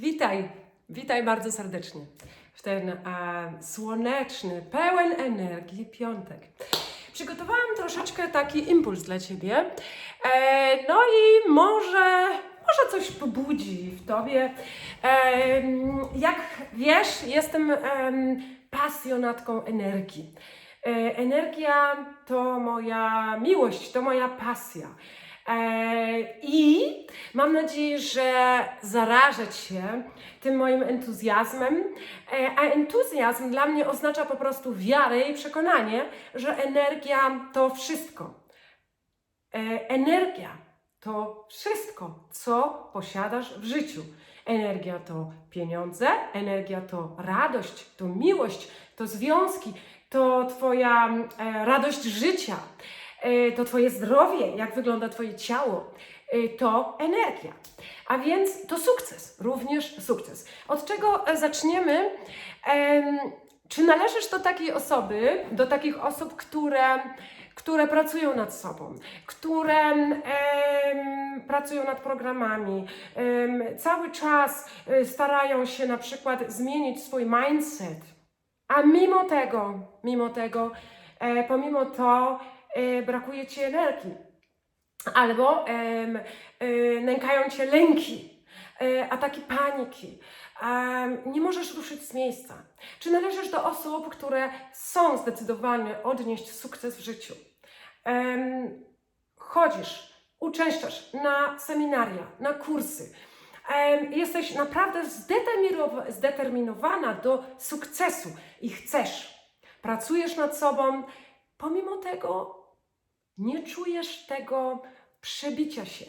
Witaj, witaj bardzo serdecznie w ten e, słoneczny, pełen energii piątek. Przygotowałam troszeczkę taki impuls dla Ciebie, e, no i może, może coś pobudzi w Tobie. E, jak wiesz, jestem em, pasjonatką energii. E, energia to moja miłość, to moja pasja. E, I mam nadzieję, że zarażę Cię tym moim entuzjazmem. E, A entuzjazm dla mnie oznacza po prostu wiarę i przekonanie, że energia to wszystko. E, Energia to wszystko, co posiadasz w życiu. Energia to pieniądze, energia to radość, to miłość, to związki, to Twoja radość życia, to Twoje zdrowie, jak wygląda Twoje ciało, e, to energia. A więc to sukces, również sukces. Od czego e, zaczniemy? Em, Czy należysz do takiej osoby, do takich osób, które, które pracują nad sobą, które em, pracują nad programami, em, cały czas e, starają się na przykład zmienić swój mindset, a mimo tego, mimo tego, e, pomimo to e, brakuje ci energii. Albo e, nękają cię lęki, e, ataki paniki. Nie możesz ruszyć z miejsca. Czy należysz do osób, które są zdecydowane odnieść sukces w życiu? Chodzisz, uczęszczasz na seminaria, na kursy. Jesteś naprawdę zdeterminowa- zdeterminowana do sukcesu i chcesz. Pracujesz nad sobą, pomimo tego nie czujesz tego przebicia się.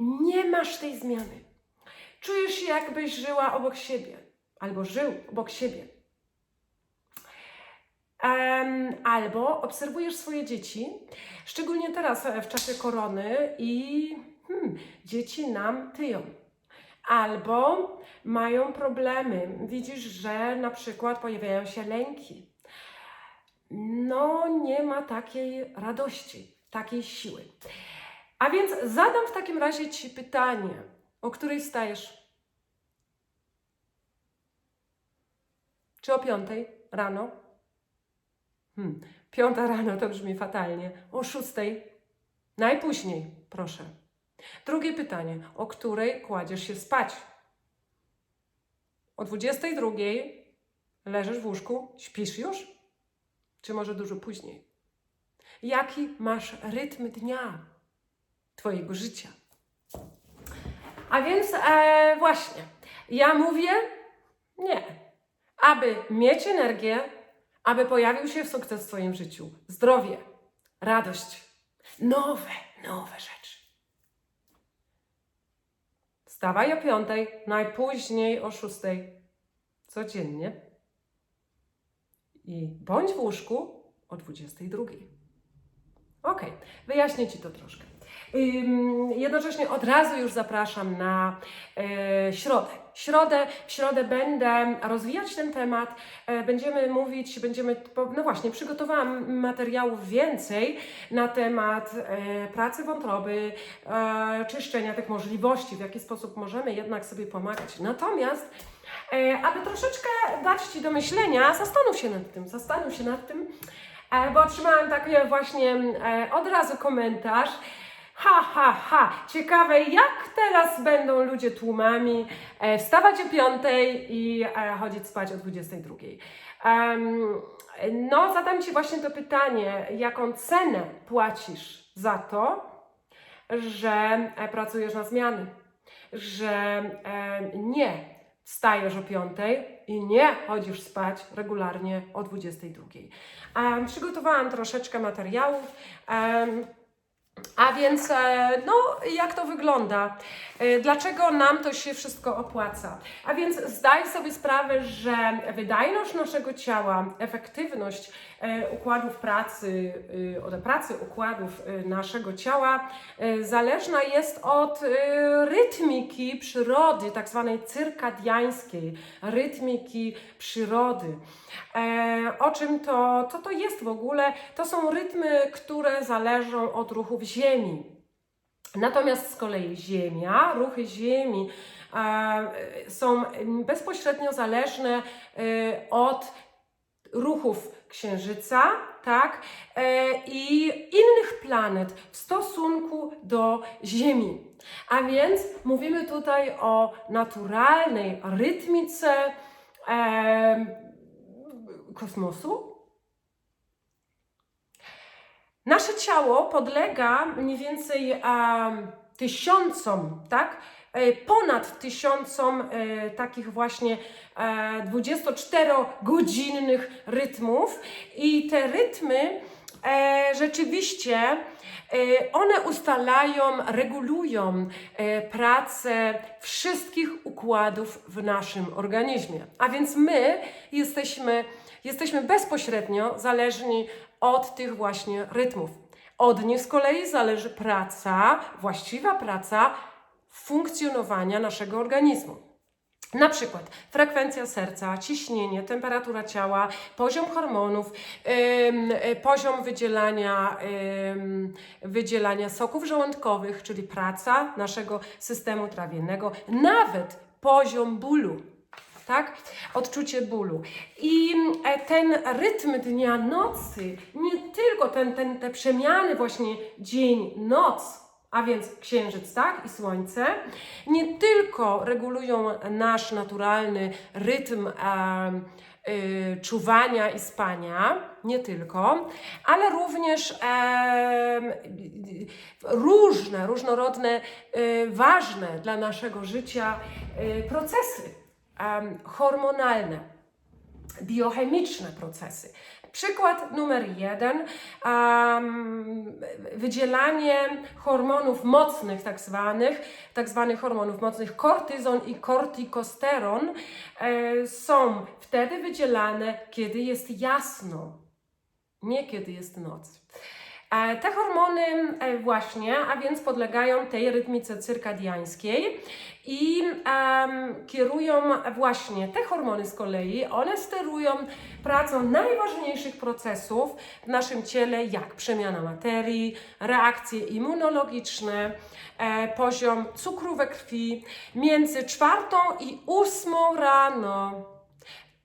Nie masz tej zmiany. Czujesz się, jakbyś żyła obok siebie, albo żył obok siebie. Albo obserwujesz swoje dzieci, szczególnie teraz e, w czasie korony, i hmm, dzieci nam tyją. Albo mają problemy. Widzisz, że na przykład pojawiają się lęki. No, nie ma takiej radości, takiej siły. A więc zadam w takim razie Ci pytanie, o której stajesz? Czy o piątej rano? Hmm, piąta rano to brzmi fatalnie. O szóstej? Najpóźniej, proszę. Drugie pytanie, o której kładziesz się spać? O 22 leżysz w łóżku, śpisz już? Czy może dużo później? Jaki masz rytm dnia Twojego życia? A więc e, właśnie, ja mówię nie. Aby mieć energię, aby pojawił się sukces w Twoim życiu, zdrowie, radość, nowe, nowe rzeczy. Wstawaj o piątej, najpóźniej o szóstej, codziennie. I bądź w łóżku o 22. Ok, wyjaśnię Ci to troszkę. Jednocześnie od razu już zapraszam na e, środę. Środę, w środę będę rozwijać ten temat. E, będziemy mówić, będziemy, no właśnie, przygotowałam materiałów więcej na temat e, pracy wątroby, czyszczenia tych możliwości, w jaki sposób możemy jednak sobie pomagać. Natomiast aby troszeczkę dać Ci do myślenia, zastanów się nad tym, zastanów się nad tym, e, bo otrzymałam taki właśnie e, od razu komentarz. Ha, ha, ha, ciekawe jak teraz będą ludzie tłumami e, wstawać o piątej i e, chodzić spać o 22. Em, no, zadam Ci właśnie to pytanie, jaką cenę płacisz za to, że e, pracujesz na zmiany, że e, nie wstajesz o 5 i nie chodzisz spać regularnie o 22. Um, przygotowałam troszeczkę materiałów. em, a więc, e, no, jak to wygląda? E, Dlaczego nam to się wszystko opłaca? A więc zdaj sobie sprawę, że wydajność naszego ciała, efektywność e, układów pracy, od pracy układów naszego ciała zależna jest od rytmiki przyrody, tak zwanej cyrkadiańskiej, rytmiki przyrody. O czym to, co to jest w ogóle? To są rytmy, które zależą od ruchów Ziemi. Natomiast z kolei Ziemia, ruchy Ziemi e, są bezpośrednio zależne e, od ruchów Księżyca, tak, e, i innych planet w stosunku do Ziemi. A więc mówimy tutaj o naturalnej rytmice e, kosmosu. Nasze ciało podlega mniej więcej e, tysiącom, tak? E, ponad tysiącom e, takich właśnie e, 24-godzinnych rytmów i te rytmy e, rzeczywiście e, one ustalają, regulują e, pracę wszystkich układów w naszym organizmie. A więc my jesteśmy, jesteśmy bezpośrednio zależni od tych właśnie rytmów. Od nich z kolei zależy praca, właściwa praca funkcjonowania naszego organizmu. Na przykład frekwencja serca, ciśnienie, temperatura ciała, poziom hormonów, ym, y, poziom wydzielania, ym, wydzielania soków żołądkowych, czyli praca naszego systemu trawiennego, nawet poziom bólu. Tak? Odczucie bólu. I e, ten rytm dnia, nocy, nie tylko ten, ten, te przemiany, właśnie dzień, noc, a więc księżyc, tak, i słońce, nie tylko regulują nasz naturalny rytm y, czuwania i spania, nie tylko, ale również e, różne, różnorodne, e, ważne dla naszego życia e, procesy hormonalne, biochemiczne procesy. Przykład numer jeden, em, wydzielanie hormonów mocnych, tak zwanych, tak zwanych hormonów mocnych, kortyzon i kortikosteron e, są wtedy wydzielane, kiedy jest jasno, nie kiedy jest noc. E, Te hormony e, właśnie, a więc podlegają tej rytmice cyrkadiańskiej i em, kierują właśnie te hormony z kolei, one sterują pracą najważniejszych procesów w naszym ciele, jak przemiana materii, reakcje immunologiczne, e, poziom cukru we krwi między czwartą i ósmą rano.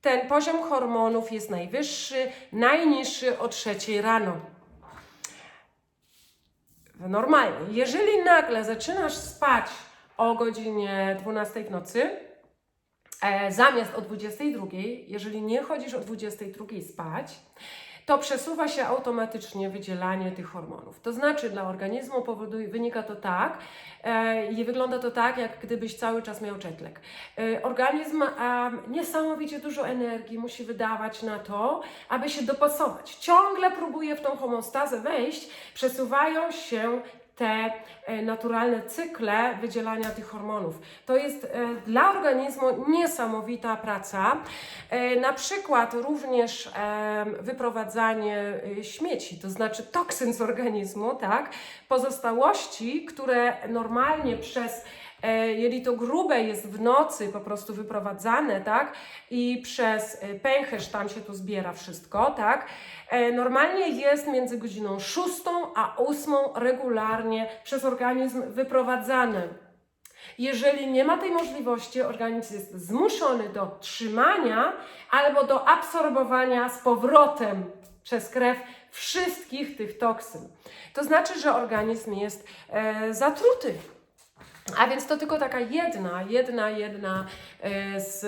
Ten poziom hormonów jest najwyższy, najniższy o trzeciej rano normalnie. Jeżeli nagle zaczynasz spać o godzinie 12 w nocy, e, zamiast o 22, jeżeli nie chodzisz o 22 spać, to przesuwa się automatycznie wydzielanie tych hormonów. To znaczy dla organizmu powoduje, wynika to tak e, i wygląda to tak, jak gdybyś cały czas miał jetlag. E, organizm e, niesamowicie dużo energii musi wydawać na to, aby się dopasować. Ciągle próbuje w tą homostazę wejść, przesuwają się te e, naturalne cykle wydzielania tych hormonów. To jest e, dla organizmu niesamowita praca. E, Na przykład również wyprowadzanie śmieci, to znaczy toksyn z organizmu, tak? Pozostałości, które normalnie przez e, jelito grube jest w nocy po prostu wyprowadzane, tak? I przez e, pęcherz tam się tu zbiera wszystko, tak? E, Normalnie jest między godziną 6 a 8 regularnie przez organizm wyprowadzane. Jeżeli nie ma tej możliwości, organizm jest zmuszony do trzymania albo do absorbowania z powrotem przez krew wszystkich tych toksyn. To znaczy, że organizm jest e, zatruty. A więc to tylko taka jedna, jedna, jedna e, z,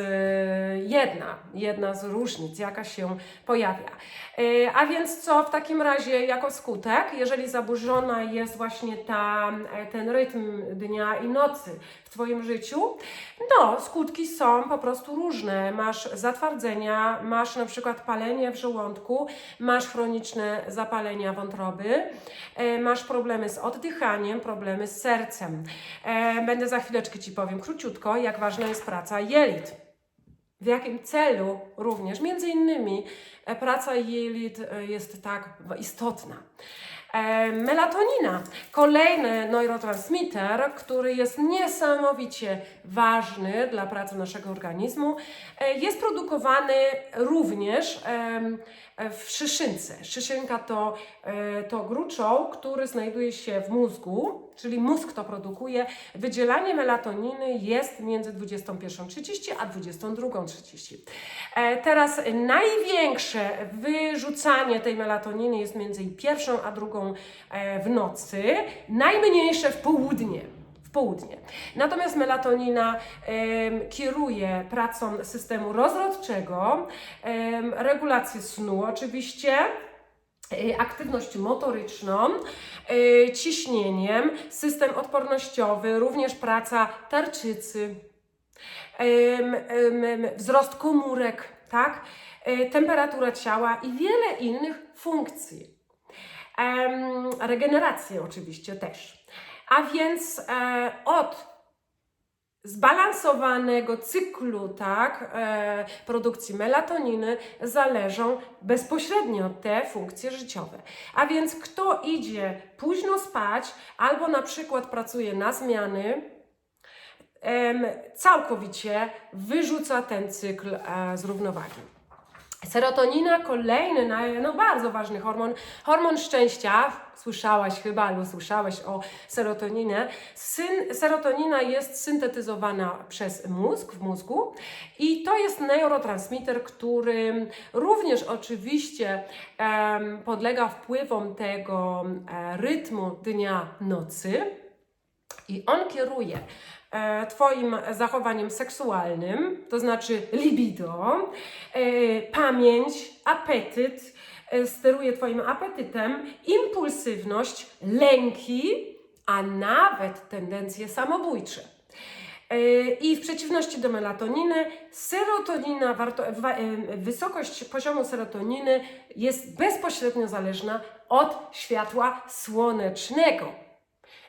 jedna, jedna z różnic, jaka się pojawia. E, A więc co w takim razie jako skutek, jeżeli zaburzona jest właśnie ta, e, ten rytm dnia i nocy Twoim życiu, no skutki są po prostu różne. Masz zatwardzenia, masz na przykład palenie w żołądku, masz chroniczne zapalenia wątroby, e, masz problemy z oddychaniem, problemy z sercem. E, Będę za chwileczkę Ci powiem króciutko, jak ważna jest praca jelit. W jakim celu również, między innymi, e, praca jelit jest tak istotna. E, melatonina, kolejny neurotransmitter, który jest niesamowicie ważny dla pracy naszego organizmu, e, jest produkowany również w szyszynce. Szyszynka to, e, to gruczoł, który znajduje się w mózgu, czyli mózg to produkuje. Wydzielanie melatoniny jest między 21.30 a 22.30. E, Teraz największe wyrzucanie tej melatoniny jest między pierwszą a drugą e, w nocy, najmniejsze w południe. Południe. Natomiast melatonina kieruje pracą systemu rozrodczego, regulację snu oczywiście, aktywność motoryczną, e, ciśnieniem, system odpornościowy, również praca tarczycy, wzrost komórek, tak? E, temperatura ciała i wiele innych funkcji. Regenerację oczywiście też. A więc e, od zbalansowanego cyklu tak, e, produkcji melatoniny zależą bezpośrednio te funkcje życiowe. A więc kto idzie późno spać albo na przykład pracuje na zmiany, em, całkowicie wyrzuca ten cykl e, z równowagi. Serotonina, kolejny, no bardzo ważny hormon, hormon szczęścia. Słyszałaś chyba albo słyszałeś o serotoninie. Syn, serotonina jest syntetyzowana przez mózg, w mózgu i to jest neurotransmitter, który również oczywiście em, podlega wpływom tego e, rytmu dnia-nocy. I on kieruje Twoim zachowaniem seksualnym, to znaczy libido, e, pamięć, apetyt, e, steruje Twoim apetytem, impulsywność, lęki, a nawet tendencje samobójcze. E, I w przeciwności do melatoniny, serotonina, warto, wa- e, wysokość poziomu serotoniny jest bezpośrednio zależna od światła słonecznego.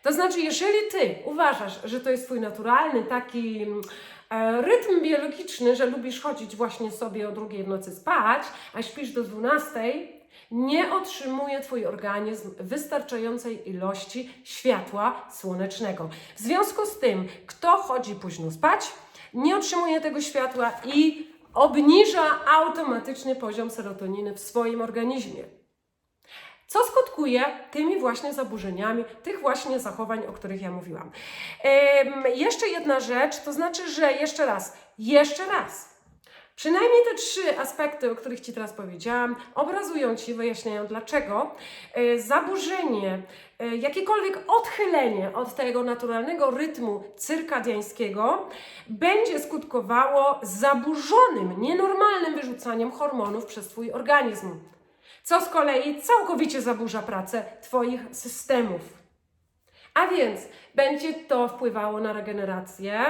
To znaczy, jeżeli ty uważasz, że to jest twój naturalny taki mm, e, rytm biologiczny, że lubisz chodzić właśnie sobie o drugiej w nocy spać, a śpisz do 12, nie otrzymuje twój organizm wystarczającej ilości światła słonecznego. W związku z tym, kto chodzi późno spać, nie otrzymuje tego światła i obniża automatycznie poziom serotoniny w swoim organizmie co skutkuje tymi właśnie zaburzeniami, tych właśnie zachowań, o których ja mówiłam. Em, jeszcze jedna rzecz, to znaczy, że jeszcze raz, jeszcze raz. Przynajmniej te trzy aspekty, o których Ci teraz powiedziałam, obrazują Ci, wyjaśniają dlaczego e, zaburzenie, e, jakiekolwiek odchylenie od tego naturalnego rytmu cyrkadiańskiego będzie skutkowało zaburzonym, nienormalnym wyrzucaniem hormonów przez Twój organizm co z kolei całkowicie zaburza pracę Twoich systemów. A więc będzie to wpływało na regenerację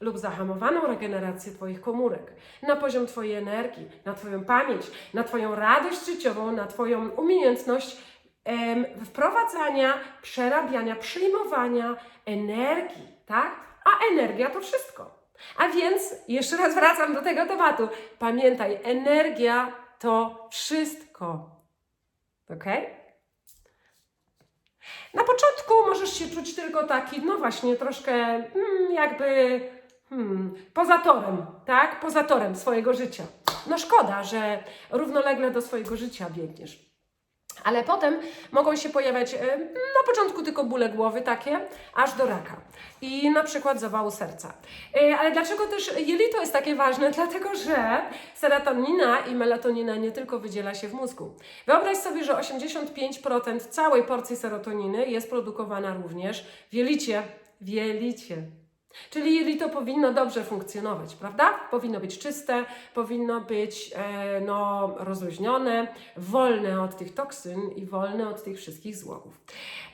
lub zahamowaną regenerację Twoich komórek, na poziom Twojej energii, na Twoją pamięć, na Twoją radość życiową, na Twoją umiejętność em, wprowadzania, przerabiania, przyjmowania energii, tak? A energia to wszystko. A więc jeszcze raz wracam do tego tematu. Pamiętaj, energia to wszystko. Ok? Na początku możesz się czuć tylko taki, no właśnie, troszkę mm, jakby hmm, poza torem, tak? Poza torem swojego życia. No szkoda, że równolegle do swojego życia biegniesz. Ale potem mogą się pojawiać e, na początku tylko bóle głowy takie, aż do raka i na przykład zawału serca. E, Ale dlaczego też jelito jest takie ważne? Dlatego, że serotonina i melatonina nie tylko wydziela się w mózgu. Wyobraź sobie, że 85% całej porcji serotoniny jest produkowana również w jelicie. W jelicie. Czyli jelito powinno dobrze funkcjonować, prawda? Powinno być czyste, powinno być e, no, rozluźnione, wolne od tych toksyn i wolne od tych wszystkich złogów.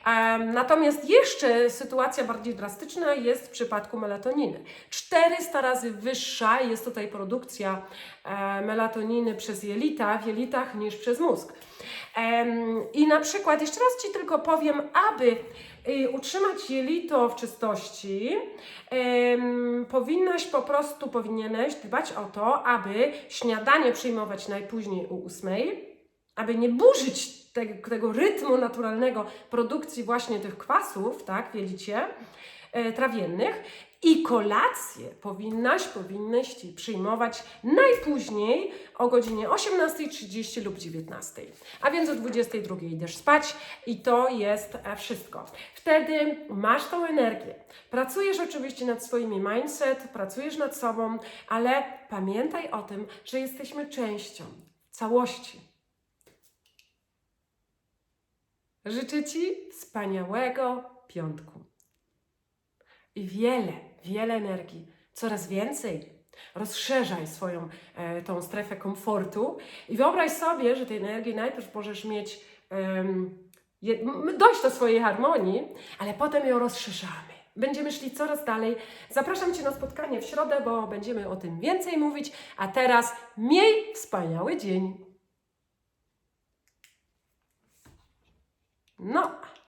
Em, natomiast jeszcze sytuacja bardziej drastyczna jest w przypadku melatoniny. 400 razy wyższa jest tutaj produkcja e, melatoniny przez jelita w jelitach niż przez mózg. I na przykład, jeszcze raz Ci tylko powiem, aby y, utrzymać jelito w czystości, powinnaś po prostu, powinieneś dbać o to, aby śniadanie przyjmować najpóźniej o ósmej, aby nie burzyć tego, tego rytmu naturalnego produkcji właśnie tych kwasów, tak, widzicie, trawiennych. I kolację powinnaś, powinnyś przyjmować najpóźniej o godzinie 18.30 lub 19.00. A więc o 22.00 idziesz spać i to jest e, wszystko. Wtedy masz tą energię. Pracujesz oczywiście nad swoimi mindset, pracujesz nad sobą, ale pamiętaj o tym, że jesteśmy częścią całości. Życzę Ci wspaniałego piątku i wiele, wiele energii, coraz więcej. Rozszerzaj swoją e, tą strefę komfortu i wyobraź sobie, że tej energii najpierw możesz mieć, m- dojść do swojej harmonii, ale potem ją rozszerzamy. Będziemy szli coraz dalej. Zapraszam Cię na spotkanie w środę, bo będziemy o tym więcej mówić. A teraz miej wspaniały dzień. No.